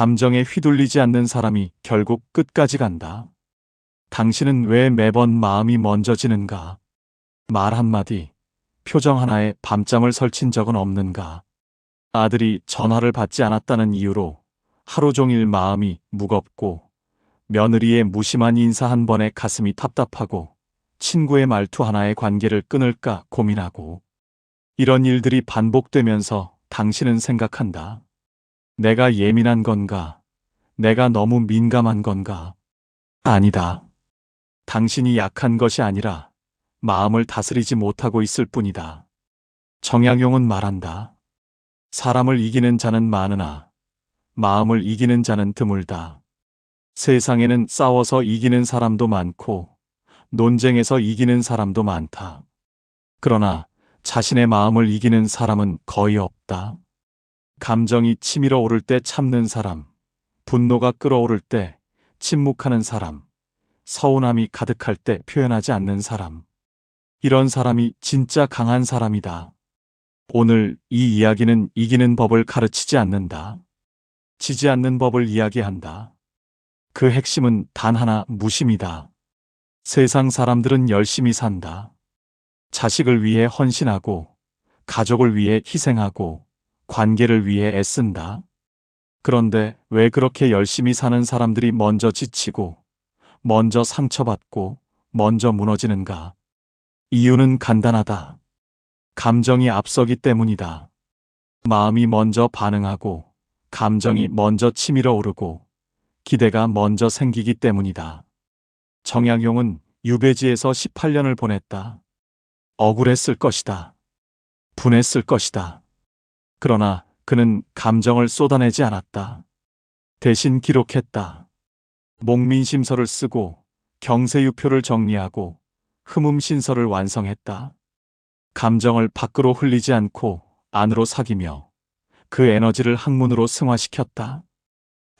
감정에 휘둘리지 않는 사람이 결국 끝까지 간다. 당신은 왜 매번 마음이 먼저 지는가? 말 한마디, 표정 하나에 밤잠을 설친 적은 없는가? 아들이 전화를 받지 않았다는 이유로 하루 종일 마음이 무겁고 며느리의 무심한 인사 한 번에 가슴이 답답하고 친구의 말투 하나에 관계를 끊을까 고민하고 이런 일들이 반복되면서 당신은 생각한다. 내가 예민한 건가? 내가 너무 민감한 건가? 아니다. 당신이 약한 것이 아니라 마음을 다스리지 못하고 있을 뿐이다. 정약용은 말한다. 사람을 이기는 자는 많으나 마음을 이기는 자는 드물다. 세상에는 싸워서 이기는 사람도 많고 논쟁에서 이기는 사람도 많다. 그러나 자신의 마음을 이기는 사람은 거의 없다. 감정이 치밀어 오를 때 참는 사람, 분노가 끓어오를 때 침묵하는 사람, 서운함이 가득할 때 표현하지 않는 사람. 이런 사람이 진짜 강한 사람이다. 오늘 이 이야기는 이기는 법을 가르치지 않는다. 지지 않는 법을 이야기한다. 그 핵심은 단 하나 무심이다. 세상 사람들은 열심히 산다. 자식을 위해 헌신하고, 가족을 위해 희생하고, 관계를 위해 애쓴다. 그런데 왜 그렇게 열심히 사는 사람들이 먼저 지치고, 먼저 상처받고, 먼저 무너지는가? 이유는 간단하다. 감정이 앞서기 때문이다. 마음이 먼저 반응하고, 감정이 먼저 치밀어 오르고, 기대가 먼저 생기기 때문이다. 정약용은 유배지에서 18년을 보냈다. 억울했을 것이다. 분했을 것이다. 그러나 그는 감정을 쏟아내지 않았다. 대신 기록했다. 목민심서를 쓰고 경세유표를 정리하고 흠음신서를 완성했다. 감정을 밖으로 흘리지 않고 안으로 사귀며 그 에너지를 학문으로 승화시켰다.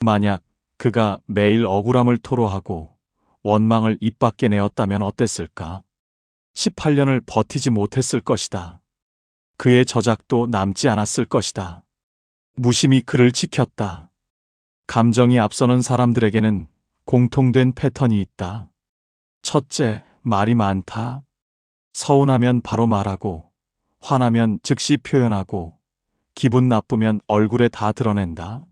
만약 그가 매일 억울함을 토로하고 원망을 입 밖에 내었다면 어땠을까? 18년을 버티지 못했을 것이다. 그의 저작도 남지 않았을 것이다. 무심히 그를 지켰다. 감정이 앞서는 사람들에게는 공통된 패턴이 있다. 첫째, 말이 많다. 서운하면 바로 말하고, 화나면 즉시 표현하고, 기분 나쁘면 얼굴에 다 드러낸다.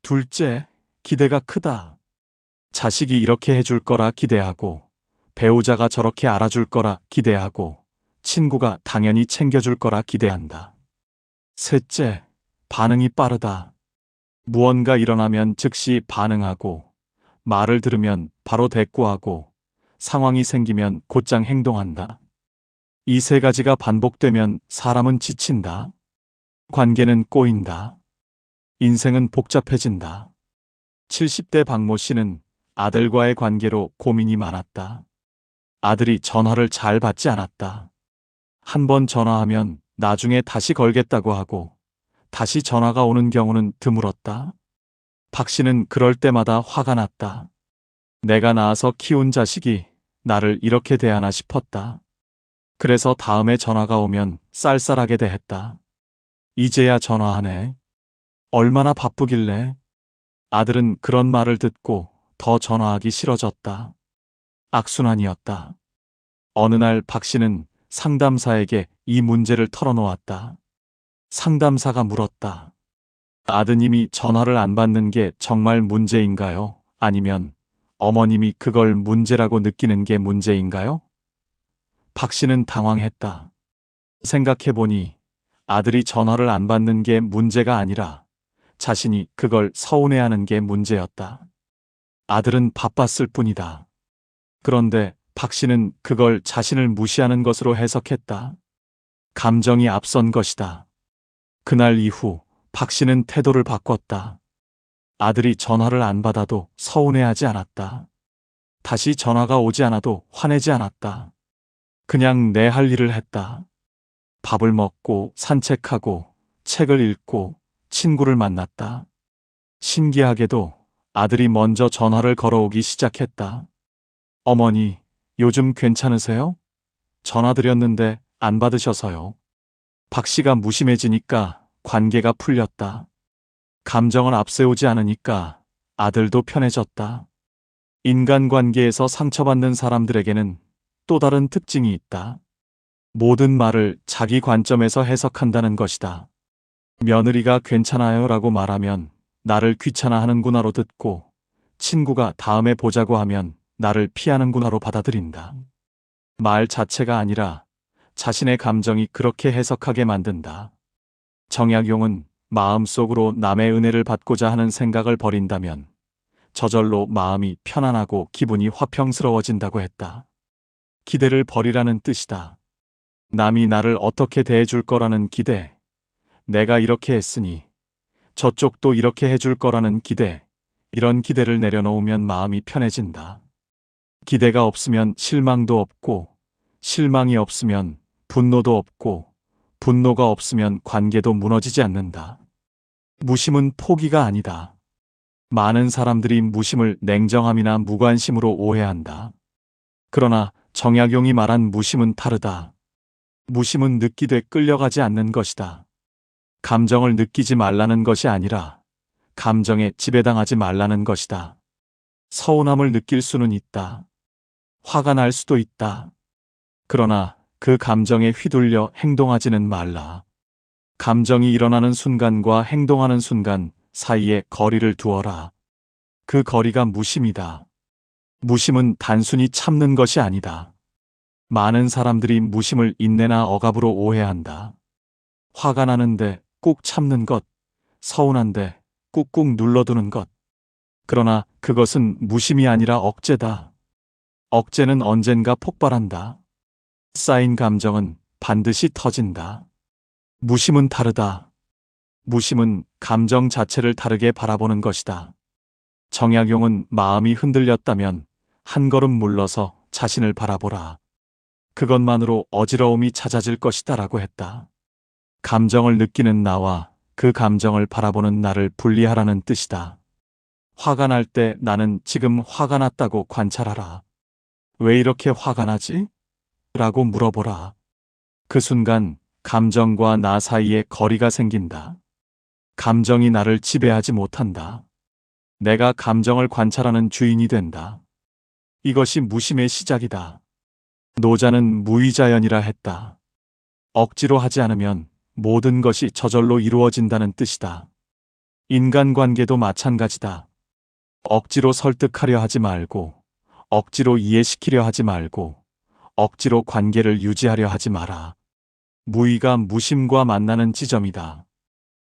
둘째, 기대가 크다. 자식이 이렇게 해줄 거라 기대하고, 배우자가 저렇게 알아줄 거라 기대하고, 친구가 당연히 챙겨줄 거라 기대한다. 셋째, 반응이 빠르다. 무언가 일어나면 즉시 반응하고, 말을 들으면 바로 대꾸하고, 상황이 생기면 곧장 행동한다. 이 세 가지가 반복되면 사람은 지친다. 관계는 꼬인다. 인생은 복잡해진다. 70대 박모 씨는 아들과의 관계로 고민이 많았다. 아들이 전화를 잘 받지 않았다. 한 번 전화하면 나중에 다시 걸겠다고 하고 다시 전화가 오는 경우는 드물었다. 박 씨는 그럴 때마다 화가 났다. 내가 낳아서 키운 자식이 나를 이렇게 대하나 싶었다. 그래서 다음에 전화가 오면 쌀쌀하게 대했다. 이제야 전화하네. 얼마나 바쁘길래 아들은 그런 말을 듣고 더 전화하기 싫어졌다. 악순환이었다. 어느 날 박 씨는 상담사에게 이 문제를 털어놓았다. 상담사가 물었다. 아드님이 전화를 안 받는 게 정말 문제인가요? 아니면 어머님이 그걸 문제라고 느끼는 게 문제인가요? 박 씨는 당황했다. 생각해보니 아들이 전화를 안 받는 게 문제가 아니라 자신이 그걸 서운해하는 게 문제였다. 아들은 바빴을 뿐이다. 그런데 박 씨는 그걸 자신을 무시하는 것으로 해석했다. 감정이 앞선 것이다. 그날 이후 박 씨는 태도를 바꿨다. 아들이 전화를 안 받아도 서운해하지 않았다. 다시 전화가 오지 않아도 화내지 않았다. 그냥 내 할 일을 했다. 밥을 먹고 산책하고 책을 읽고 친구를 만났다. 신기하게도 아들이 먼저 전화를 걸어오기 시작했다. 어머니, 요즘 괜찮으세요? 전화 드렸는데 안 받으셔서요. 박 씨가 무심해지니까 관계가 풀렸다. 감정을 앞세우지 않으니까 아들도 편해졌다. 인간관계에서 상처받는 사람들에게는 또 다른 특징이 있다. 모든 말을 자기 관점에서 해석한다는 것이다. 며느리가 괜찮아요 라고 말하면 나를 귀찮아하는구나로 듣고 친구가 다음에 보자고 하면 나를 피하는구나로 받아들인다. 말 자체가 아니라 자신의 감정이 그렇게 해석하게 만든다. 정약용은 마음속으로 남의 은혜를 받고자 하는 생각을 버린다면 저절로 마음이 편안하고 기분이 화평스러워진다고 했다. 기대를 버리라는 뜻이다. 남이 나를 어떻게 대해줄 거라는 기대. 내가 이렇게 했으니 저쪽도 이렇게 해줄 거라는 기대. 이런 기대를 내려놓으면 마음이 편해진다. 기대가 없으면 실망도 없고, 실망이 없으면 분노도 없고, 분노가 없으면 관계도 무너지지 않는다. 무심은 포기가 아니다. 많은 사람들이 무심을 냉정함이나 무관심으로 오해한다. 그러나 정약용이 말한 무심은 다르다. 무심은 느끼되 끌려가지 않는 것이다. 감정을 느끼지 말라는 것이 아니라 감정에 지배당하지 말라는 것이다. 서운함을 느낄 수는 있다. 화가 날 수도 있다. 그러나 그 감정에 휘둘려 행동하지는 말라. 감정이 일어나는 순간과 행동하는 순간 사이에 거리를 두어라. 그 거리가 무심이다. 무심은 단순히 참는 것이 아니다. 많은 사람들이 무심을 인내나 억압으로 오해한다. 화가 나는데 꾹 참는 것, 서운한데 꾹꾹 눌러두는 것. 그러나 그것은 무심이 아니라 억제다. 억제는 언젠가 폭발한다. 쌓인 감정은 반드시 터진다. 무심은 다르다. 무심은 감정 자체를 다르게 바라보는 것이다. 정약용은 마음이 흔들렸다면 한 걸음 물러서 자신을 바라보라. 그것만으로 어지러움이 찾아질 것이다 라고 했다. 감정을 느끼는 나와 그 감정을 바라보는 나를 분리하라는 뜻이다. 화가 날 때 나는 지금 화가 났다고 관찰하라. 왜 이렇게 화가 나지? 라고 물어보라. 그 순간 감정과 나 사이에 거리가 생긴다. 감정이 나를 지배하지 못한다. 내가 감정을 관찰하는 주인이 된다. 이것이 무심의 시작이다. 노자는 무의자연이라 했다. 억지로 하지 않으면 모든 것이 저절로 이루어진다는 뜻이다. 인간관계도 마찬가지다. 억지로 설득하려 하지 말고, 억지로 이해시키려 하지 말고, 억지로 관계를 유지하려 하지 마라. 무의가 무심과 만나는 지점이다.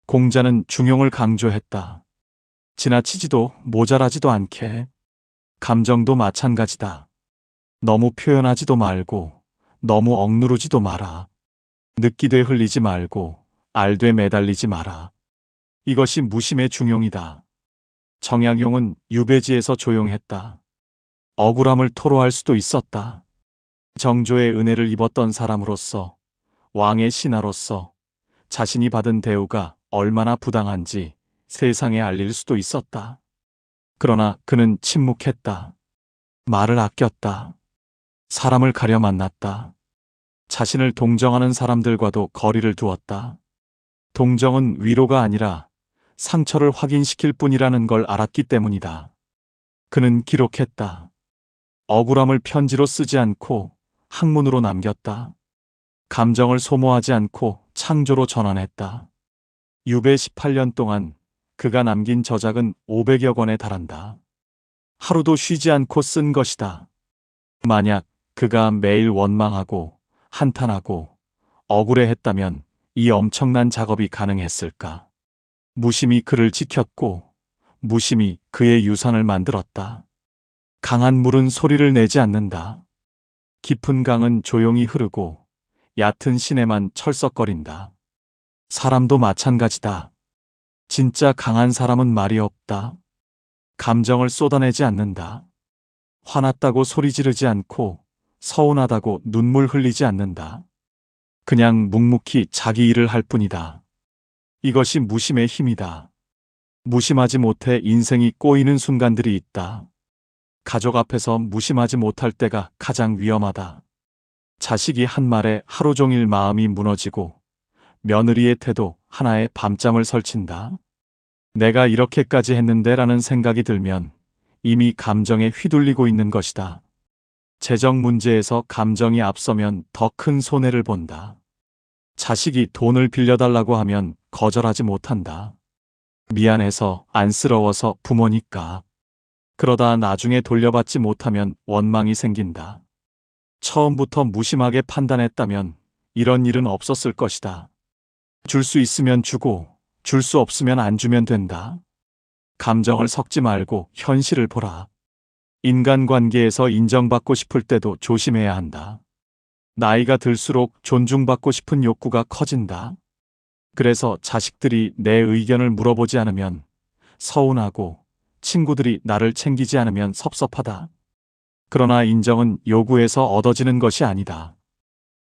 공자는 중용을 강조했다. 지나치지도 모자라지도 않게. 감정도 마찬가지다. 너무 표현하지도 말고, 너무 억누르지도 마라. 느끼되 흘리지 말고, 알되 매달리지 마라. 이것이 무심의 중용이다. 정약용은 유배지에서 조용했다. 억울함을 토로할 수도 있었다. 정조의 은혜를 입었던 사람으로서 왕의 신하로서 자신이 받은 대우가 얼마나 부당한지 세상에 알릴 수도 있었다. 그러나 그는 침묵했다. 말을 아꼈다. 사람을 가려 만났다. 자신을 동정하는 사람들과도 거리를 두었다. 동정은 위로가 아니라 상처를 확인시킬 뿐이라는 걸 알았기 때문이다. 그는 기록했다. 억울함을 편지로 쓰지 않고 학문으로 남겼다. 감정을 소모하지 않고 창조로 전환했다. 유배 18년 동안 그가 남긴 저작은 500여 권에 달한다. 하루도 쉬지 않고 쓴 것이다. 만약 그가 매일 원망하고 한탄하고 억울해했다면 이 엄청난 작업이 가능했을까? 무심히 그를 지켰고 무심히 그의 유산을 만들었다. 강한 물은 소리를 내지 않는다. 깊은 강은 조용히 흐르고 얕은 시내만 철썩거린다. 사람도 마찬가지다. 진짜 강한 사람은 말이 없다. 감정을 쏟아내지 않는다. 화났다고 소리 지르지 않고 서운하다고 눈물 흘리지 않는다. 그냥 묵묵히 자기 일을 할 뿐이다. 이것이 무심의 힘이다. 무심하지 못해 인생이 꼬이는 순간들이 있다. 가족 앞에서 무심하지 못할 때가 가장 위험하다. 자식이 한 말에 하루 종일 마음이 무너지고 며느리의 태도 하나에 밤잠을 설친다. 내가 이렇게까지 했는데 라는 생각이 들면 이미 감정에 휘둘리고 있는 것이다. 재정 문제에서 감정이 앞서면 더 큰 손해를 본다. 자식이 돈을 빌려달라고 하면 거절하지 못한다. 미안해서 안쓰러워서 부모니까. 그러다 나중에 돌려받지 못하면 원망이 생긴다. 처음부터 무심하게 판단했다면 이런 일은 없었을 것이다. 줄 수 있으면 주고 줄 수 없으면 안 주면 된다. 감정을 섞지 말고 현실을 보라. 인간관계에서 인정받고 싶을 때도 조심해야 한다. 나이가 들수록 존중받고 싶은 욕구가 커진다. 그래서 자식들이 내 의견을 물어보지 않으면 서운하고 친구들이 나를 챙기지 않으면 섭섭하다. 그러나 인정은 요구에서 얻어지는 것이 아니다.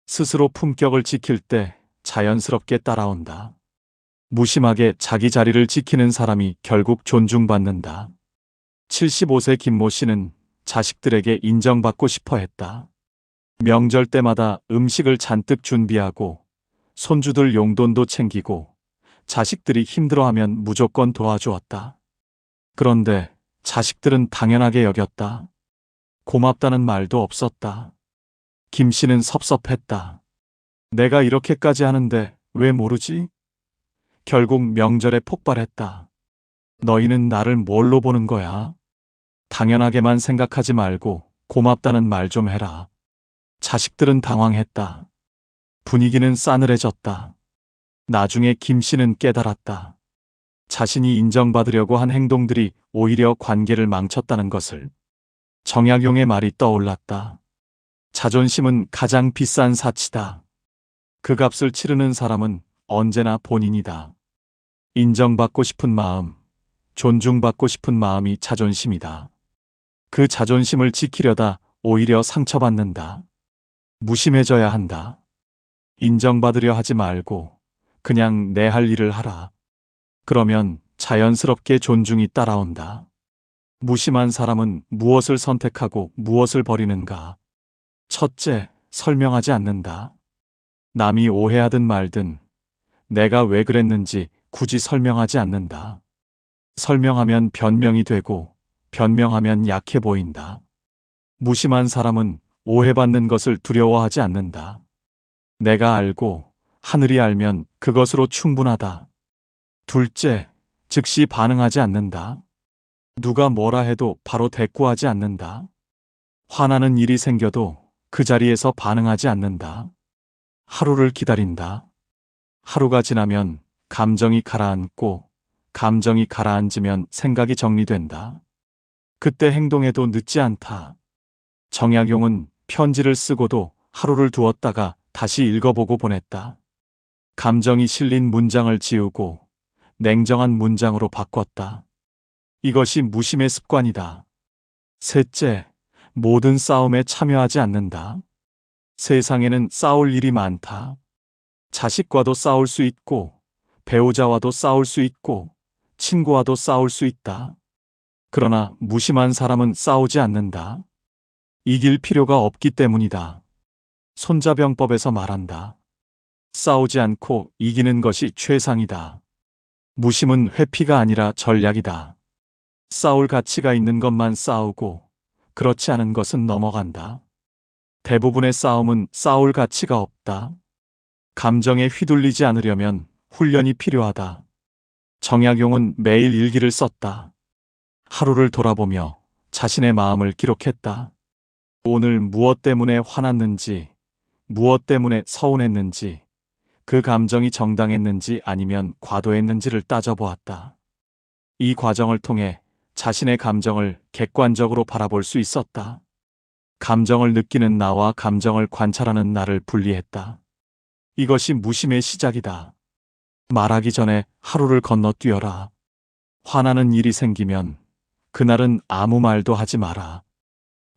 스스로 품격을 지킬 때 자연스럽게 따라온다. 무심하게 자기 자리를 지키는 사람이 결국 존중받는다. 75세 김모 씨는 자식들에게 인정받고 싶어 했다. 명절 때마다 음식을 잔뜩 준비하고 손주들 용돈도 챙기고 자식들이 힘들어하면 무조건 도와주었다. 그런데 자식들은 당연하게 여겼다. 고맙다는 말도 없었다. 김 씨는 섭섭했다. 내가 이렇게까지 하는데 왜 모르지? 결국 명절에 폭발했다. 너희는 나를 뭘로 보는 거야? 당연하게만 생각하지 말고 고맙다는 말 좀 해라. 자식들은 당황했다. 분위기는 싸늘해졌다. 나중에 김 씨는 깨달았다. 자신이 인정받으려고 한 행동들이 오히려 관계를 망쳤다는 것을. 정약용의 말이 떠올랐다. 자존심은 가장 비싼 사치다. 그 값을 치르는 사람은 언제나 본인이다. 인정받고 싶은 마음, 존중받고 싶은 마음이 자존심이다. 그 자존심을 지키려다 오히려 상처받는다. 무심해져야 한다. 인정받으려 하지 말고 그냥 내 할 일을 하라. 그러면 자연스럽게 존중이 따라온다. 무심한 사람은 무엇을 선택하고 무엇을 버리는가? 첫째, 설명하지 않는다. 남이 오해하든 말든 내가 왜 그랬는지 굳이 설명하지 않는다. 설명하면 변명이 되고 변명하면 약해 보인다. 무심한 사람은 오해받는 것을 두려워하지 않는다. 내가 알고 하늘이 알면 그것으로 충분하다. 둘째, 즉시 반응하지 않는다. 누가 뭐라 해도 바로 대꾸하지 않는다. 화나는 일이 생겨도 그 자리에서 반응하지 않는다. 하루를 기다린다. 하루가 지나면 감정이 가라앉고 감정이 가라앉으면 생각이 정리된다. 그때 행동해도 늦지 않다. 정약용은 편지를 쓰고도 하루를 두었다가 다시 읽어보고 보냈다. 감정이 실린 문장을 지우고 냉정한 문장으로 바꿨다. 이것이 무심의 습관이다. 셋째, 모든 싸움에 참여하지 않는다. 세상에는 싸울 일이 많다. 자식과도 싸울 수 있고, 배우자와도 싸울 수 있고, 친구와도 싸울 수 있다. 그러나 무심한 사람은 싸우지 않는다. 이길 필요가 없기 때문이다. 손자병법에서 말한다. 싸우지 않고 이기는 것이 최상이다. 무심은 회피가 아니라 전략이다. 싸울 가치가 있는 것만 싸우고 그렇지 않은 것은 넘어간다. 대부분의 싸움은 싸울 가치가 없다. 감정에 휘둘리지 않으려면 훈련이 필요하다. 정약용은 매일 일기를 썼다. 하루를 돌아보며 자신의 마음을 기록했다. 오늘 무엇 때문에 화났는지, 무엇 때문에 서운했는지, 그 감정이 정당했는지 아니면 과도했는지를 따져보았다. 이 과정을 통해 자신의 감정을 객관적으로 바라볼 수 있었다. 감정을 느끼는 나와 감정을 관찰하는 나를 분리했다. 이것이 무심의 시작이다. 말하기 전에 하루를 건너뛰어라. 화나는 일이 생기면 그날은 아무 말도 하지 마라.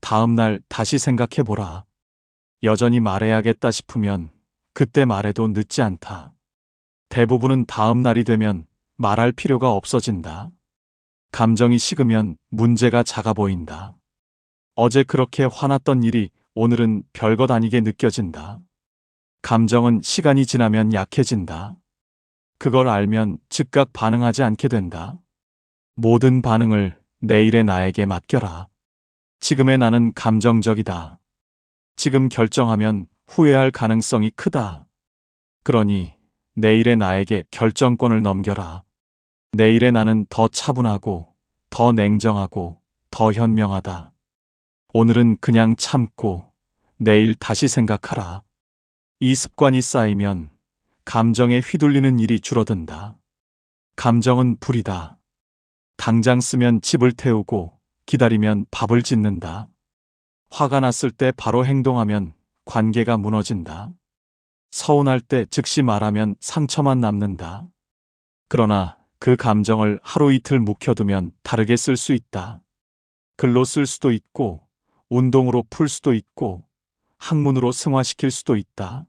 다음 날 다시 생각해보라. 여전히 말해야겠다 싶으면 그때 말해도 늦지 않다. 대부분은 다음 날이 되면 말할 필요가 없어진다. 감정이 식으면 문제가 작아 보인다. 어제 그렇게 화났던 일이 오늘은 별것 아니게 느껴진다. 감정은 시간이 지나면 약해진다. 그걸 알면 즉각 반응하지 않게 된다. 모든 반응을 내일의 나에게 맡겨라. 지금의 나는 감정적이다. 지금 결정하면 후회할 가능성이 크다. 그러니 내일의 나에게 결정권을 넘겨라. 내일의 나는 더 차분하고, 더 냉정하고, 더 현명하다. 오늘은 그냥 참고, 내일 다시 생각하라. 이 습관이 쌓이면 감정에 휘둘리는 일이 줄어든다. 감정은 불이다. 당장 쓰면 집을 태우고 기다리면 밥을 짓는다. 화가 났을 때 바로 행동하면 관계가 무너진다. 서운할 때 즉시 말하면 상처만 남는다. 그러나 그 감정을 하루 이틀 묵혀두면 다르게 쓸 수 있다. 글로 쓸 수도 있고, 운동으로 풀 수도 있고, 학문으로 승화시킬 수도 있다.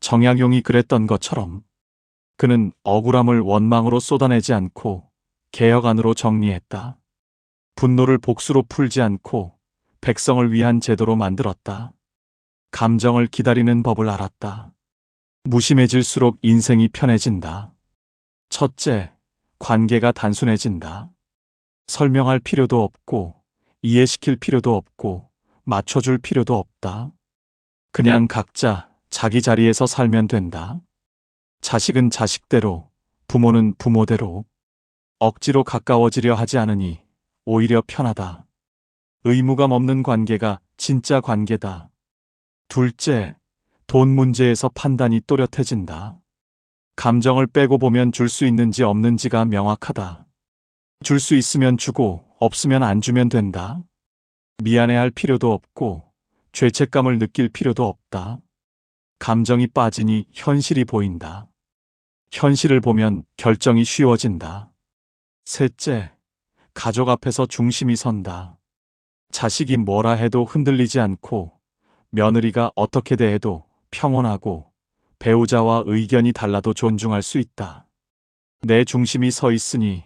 정약용이 그랬던 것처럼 그는 억울함을 원망으로 쏟아내지 않고 개혁 안으로 정리했다. 분노를 복수로 풀지 않고 백성을 위한 제도로 만들었다. 감정을 기다리는 법을 알았다. 무심해질수록 인생이 편해진다. 첫째, 관계가 단순해진다. 설명할 필요도 없고, 이해시킬 필요도 없고, 맞춰줄 필요도 없다. 그냥 각자 자기 자리에서 살면 된다. 자식은 자식대로, 부모는 부모대로, 억지로 가까워지려 하지 않으니 오히려 편하다. 의무감 없는 관계가 진짜 관계다. 둘째, 돈 문제에서 판단이 또렷해진다. 감정을 빼고 보면 줄 수 있는지 없는지가 명확하다. 줄 수 있으면 주고 없으면 안 주면 된다. 미안해할 필요도 없고 죄책감을 느낄 필요도 없다. 감정이 빠지니 현실이 보인다. 현실을 보면 결정이 쉬워진다. 셋째, 가족 앞에서 중심이 선다. 자식이 뭐라 해도 흔들리지 않고 며느리가 어떻게 대해도 평온하고 배우자와 의견이 달라도 존중할 수 있다. 내 중심이 서 있으니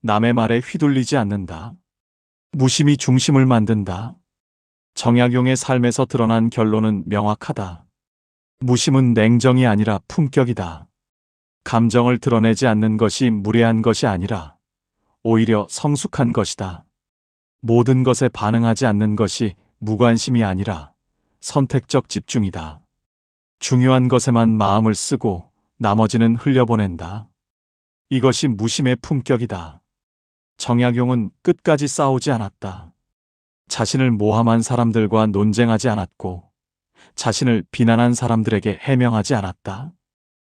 남의 말에 휘둘리지 않는다. 무심히 중심을 만든다. 정약용의 삶에서 드러난 결론은 명확하다. 무심은 냉정이 아니라 품격이다. 감정을 드러내지 않는 것이 무례한 것이 아니라 오히려 성숙한 것이다. 모든 것에 반응하지 않는 것이 무관심이 아니라 선택적 집중이다. 중요한 것에만 마음을 쓰고 나머지는 흘려보낸다. 이것이 무심의 품격이다. 정약용은 끝까지 싸우지 않았다. 자신을 모함한 사람들과 논쟁하지 않았고, 자신을 비난한 사람들에게 해명하지 않았다.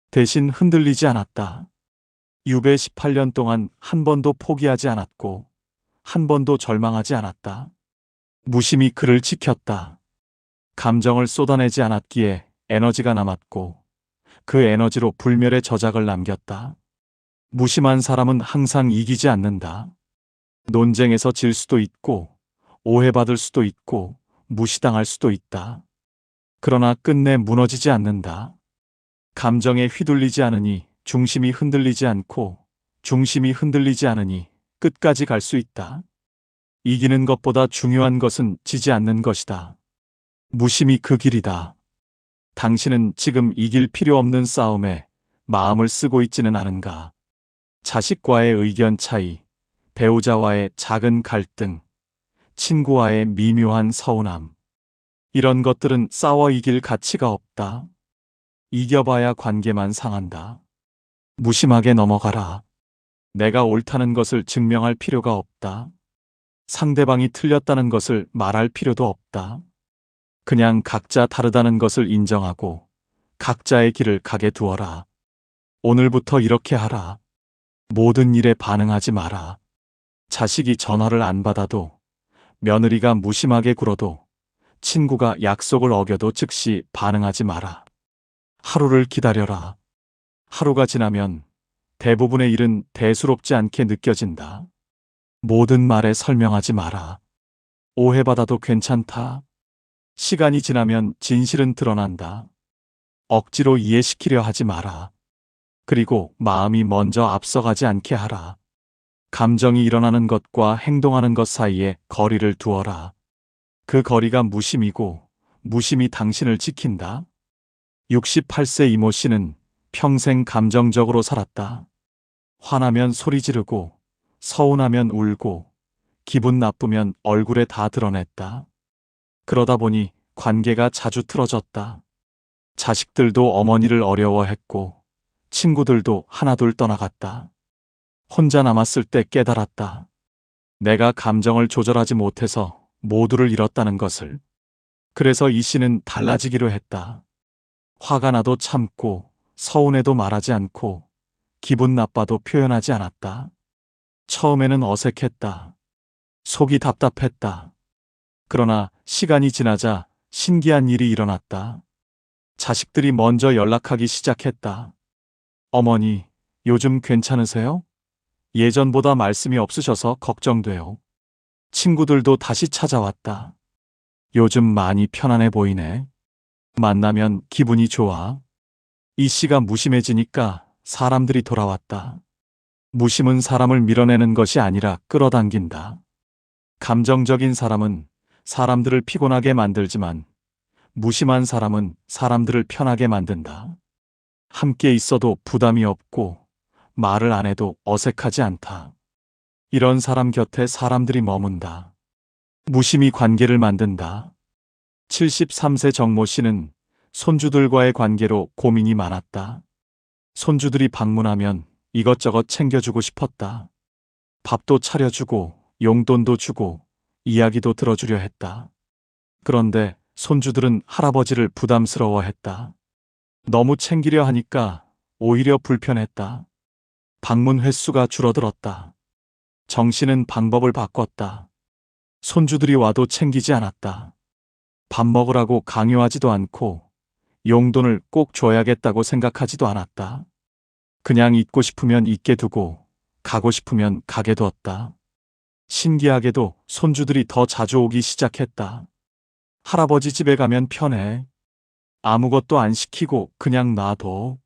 대신 흔들리지 않았다. 유배 18년 동안 한 번도 포기하지 않았고, 한 번도 절망하지 않았다. 무심히 그를 지켰다. 감정을 쏟아내지 않았기에 에너지가 남았고, 그 에너지로 불멸의 저작을 남겼다. 무심한 사람은 항상 이기지 않는다. 논쟁에서 질 수도 있고, 오해받을 수도 있고, 무시당할 수도 있다. 그러나 끝내 무너지지 않는다. 감정에 휘둘리지 않으니 중심이 흔들리지 않고, 중심이 흔들리지 않으니 끝까지 갈 수 있다. 이기는 것보다 중요한 것은 지지 않는 것이다. 무심이 그 길이다. 당신은 지금 이길 필요 없는 싸움에 마음을 쓰고 있지는 않은가. 자식과의 의견 차이, 배우자와의 작은 갈등, 친구와의 미묘한 서운함. 이런 것들은 싸워 이길 가치가 없다. 이겨봐야 관계만 상한다. 무심하게 넘어가라. 내가 옳다는 것을 증명할 필요가 없다. 상대방이 틀렸다는 것을 말할 필요도 없다. 그냥 각자 다르다는 것을 인정하고 각자의 길을 가게 두어라. 오늘부터 이렇게 하라. 모든 일에 반응하지 마라. 자식이 전화를 안 받아도 며느리가 무심하게 굴어도 친구가 약속을 어겨도 즉시 반응하지 마라. 하루를 기다려라. 하루가 지나면 대부분의 일은 대수롭지 않게 느껴진다. 모든 말에 설명하지 마라. 오해받아도 괜찮다. 시간이 지나면 진실은 드러난다. 억지로 이해시키려 하지 마라. 그리고 마음이 먼저 앞서가지 않게 하라. 감정이 일어나는 것과 행동하는 것 사이에 거리를 두어라. 그 거리가 무심이고 무심이 당신을 지킨다. 68세 이모 씨는 평생 감정적으로 살았다. 화나면 소리 지르고, 서운하면 울고, 기분 나쁘면 얼굴에 다 드러냈다. 그러다 보니 관계가 자주 틀어졌다. 자식들도 어머니를 어려워했고, 친구들도 하나둘 떠나갔다. 혼자 남았을 때 깨달았다. 내가 감정을 조절하지 못해서 모두를 잃었다는 것을. 그래서 이 씨는 달라지기로 했다. 화가 나도 참고, 서운해도 말하지 않고, 기분 나빠도 표현하지 않았다. 처음에는 어색했다. 속이 답답했다. 그러나 시간이 지나자 신기한 일이 일어났다. 자식들이 먼저 연락하기 시작했다. 어머니, 요즘 괜찮으세요? 예전보다 말씀이 없으셔서 걱정돼요. 친구들도 다시 찾아왔다. 요즘 많이 편안해 보이네. 만나면 기분이 좋아. 이 씨가 무심해지니까 사람들이 돌아왔다. 무심은 사람을 밀어내는 것이 아니라 끌어당긴다. 감정적인 사람은 사람들을 피곤하게 만들지만 무심한 사람은 사람들을 편하게 만든다. 함께 있어도 부담이 없고 말을 안 해도 어색하지 않다. 이런 사람 곁에 사람들이 머문다. 무심히 관계를 만든다. 73세 정모 씨는 손주들과의 관계로 고민이 많았다. 손주들이 방문하면 이것저것 챙겨주고 싶었다. 밥도 차려주고 용돈도 주고 이야기도 들어주려 했다. 그런데 손주들은 할아버지를 부담스러워했다. 너무 챙기려 하니까 오히려 불편했다. 방문 횟수가 줄어들었다. 정씨는 방법을 바꿨다. 손주들이 와도 챙기지 않았다. 밥 먹으라고 강요하지도 않고 용돈을 꼭 줘야겠다고 생각하지도 않았다. 그냥 있고 싶으면 있게 두고 가고 싶으면 가게 두었다. 신기하게도 손주들이 더 자주 오기 시작했다. 할아버지 집에 가면 편해. 아무것도 안 시키고 그냥 놔둬.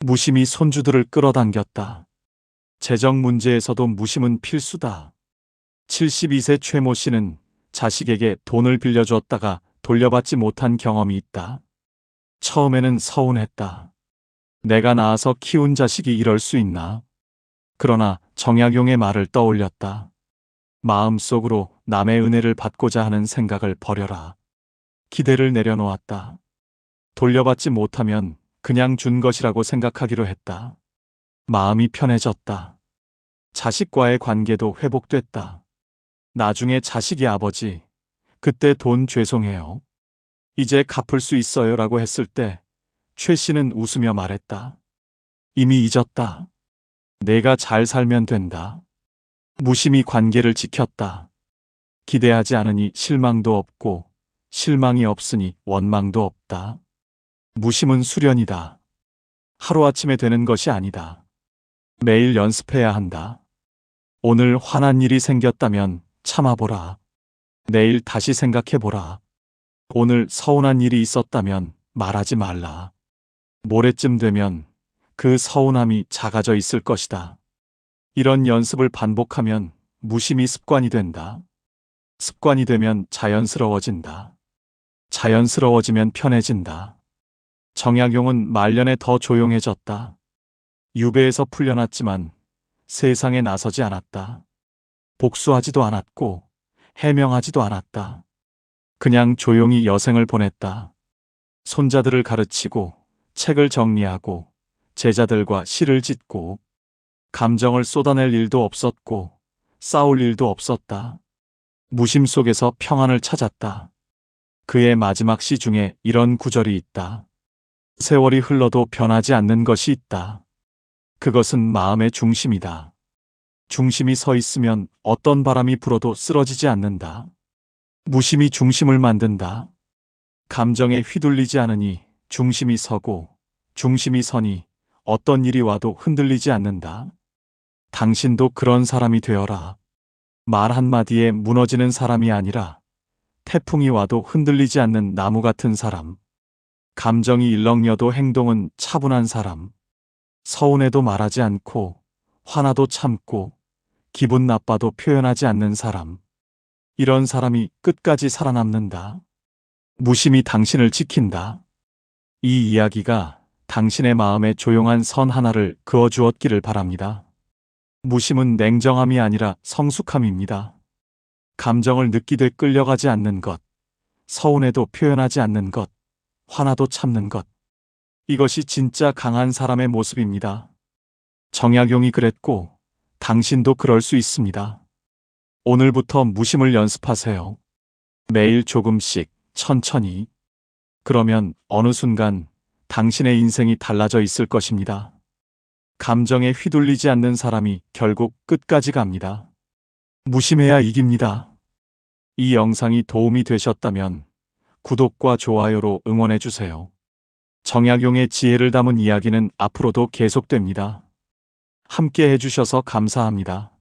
무심히 손주들을 끌어당겼다. 재정 문제에서도 무심은 필수다. 72세 최모 씨는 자식에게 돈을 빌려주었다가 돌려받지 못한 경험이 있다. 처음에는 서운했다. 내가 낳아서 키운 자식이 이럴 수 있나? 그러나 정약용의 말을 떠올렸다. 마음속으로 남의 은혜를 받고자 하는 생각을 버려라. 기대를 내려놓았다. 돌려받지 못하면 그냥 준 것이라고 생각하기로 했다. 마음이 편해졌다. 자식과의 관계도 회복됐다. 나중에 자식이 아버지, 그때 돈 죄송해요. 이제 갚을 수 있어요 라고 했을 때 최 씨는 웃으며 말했다. 이미 잊었다. 내가 잘 살면 된다. 무심히 관계를 지켰다. 기대하지 않으니 실망도 없고 실망이 없으니 원망도 없다. 무심은 수련이다. 하루아침에 되는 것이 아니다. 매일 연습해야 한다. 오늘 화난 일이 생겼다면 참아보라. 내일 다시 생각해보라. 오늘 서운한 일이 있었다면 말하지 말라. 모레쯤 되면 그 서운함이 작아져 있을 것이다. 이런 연습을 반복하면 무심히 습관이 된다. 습관이 되면 자연스러워진다. 자연스러워지면 편해진다. 정약용은 말년에 더 조용해졌다. 유배에서 풀려났지만 세상에 나서지 않았다. 복수하지도 않았고 해명하지도 않았다. 그냥 조용히 여생을 보냈다. 손자들을 가르치고 책을 정리하고 제자들과 시를 짓고 감정을 쏟아낼 일도 없었고 싸울 일도 없었다. 무심 속에서 평안을 찾았다. 그의 마지막 시 중에 이런 구절이 있다. 세월이 흘러도 변하지 않는 것이 있다. 그것은 마음의 중심이다. 중심이 서 있으면 어떤 바람이 불어도 쓰러지지 않는다. 무심히 중심을 만든다. 감정에 휘둘리지 않으니 중심이 서고 중심이 서니 어떤 일이 와도 흔들리지 않는다. 당신도 그런 사람이 되어라. 말 한마디에 무너지는 사람이 아니라 태풍이 와도 흔들리지 않는 나무 같은 사람. 감정이 일렁여도 행동은 차분한 사람. 서운해도 말하지 않고 화나도 참고 기분 나빠도 표현하지 않는 사람. 이런 사람이 끝까지 살아남는다. 무심히 당신을 지킨다. 이 이야기가 당신의 마음에 조용한 선 하나를 그어 주었기를 바랍니다. 무심은 냉정함이 아니라 성숙함입니다. 감정을 느끼듯 끌려가지 않는 것, 서운해도 표현하지 않는 것, 화나도 참는 것. 이것이 진짜 강한 사람의 모습입니다. 정약용이 그랬고, 당신도 그럴 수 있습니다. 오늘부터 무심을 연습하세요. 매일 조금씩, 천천히. 그러면 어느 순간 당신의 인생이 달라져 있을 것입니다. 감정에 휘둘리지 않는 사람이 결국 끝까지 갑니다. 무심해야 이깁니다. 이 영상이 도움이 되셨다면 구독과 좋아요로 응원해 주세요. 정약용의 지혜를 담은 이야기는 앞으로도 계속됩니다. 함께 해주셔서 감사합니다.